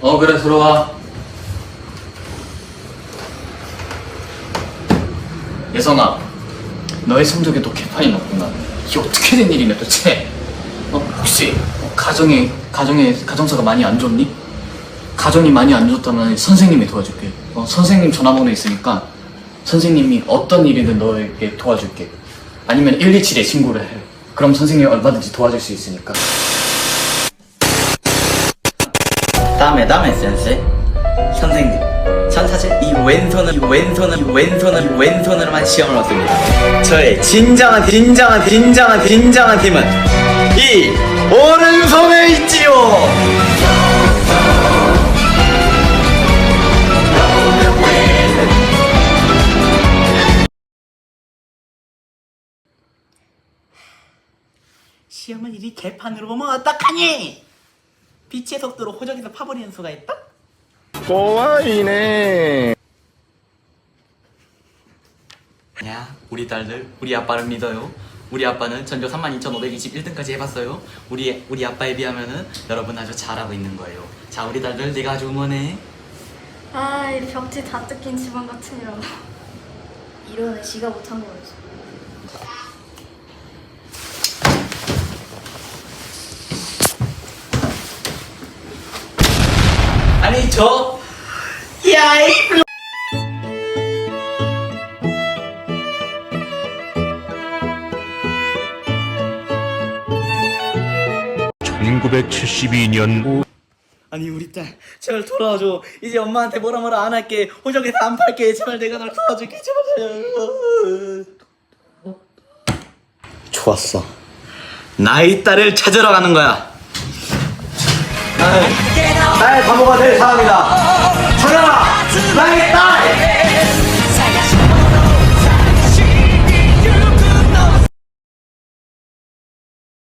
어 그래 들어와. 예성아 너의 성적에도 개판이 났구나. 이게 어떻게 된 일이냐 도대체? 어, 혹시 어, 가정에 가정에 가정사가 많이 안 좋니? 가정이 많이 안 좋다면 선생님이 도와줄게. 어, 선생님 전화번호 있으니까 선생님이 어떤 일이든 너에게 도와줄게. 아니면 127에 신고를 해. 그럼 선생님이 얼마든지 도와줄 수 있으니까 다음에 다음에 센세 선생님 전 사실 이 왼손을 이 왼손을 이 왼손을 이 왼손으로만 시험을 봤습니다. 저의 진정한 진정한 진정한 진정한 힘은 이 오른손에 있지요. 시험은 이리 개판으로 보면 어떡하니? 빛의 속도로 호적에서 파버리는 수가 있다? 怖いね 야, 우리 딸들, 우리 아빠를 믿어요. 우리 아빠는 전교 32,521등까지 해봤어요. 우리 우리 아빠에 비하면은 여러분 아주 잘하고 있는 거예요. 자, 우리 딸들 내가 아주 응원해. 아, 이 벽지 다 뜯긴 집안 같으니라. 이런 애 지가 못한 거였어. 저, 야이. 1972년 아니 우리 딸 제발 돌아와줘. 이제 엄마한테 뭐라 뭐라 안 할게. 호적에서 안 팔게. 제발 내가 널 도와줄게. 제발. 좋았어. 나의 딸을 찾으러 가는 거야. 나의 바보가 될 사람이다. 딸.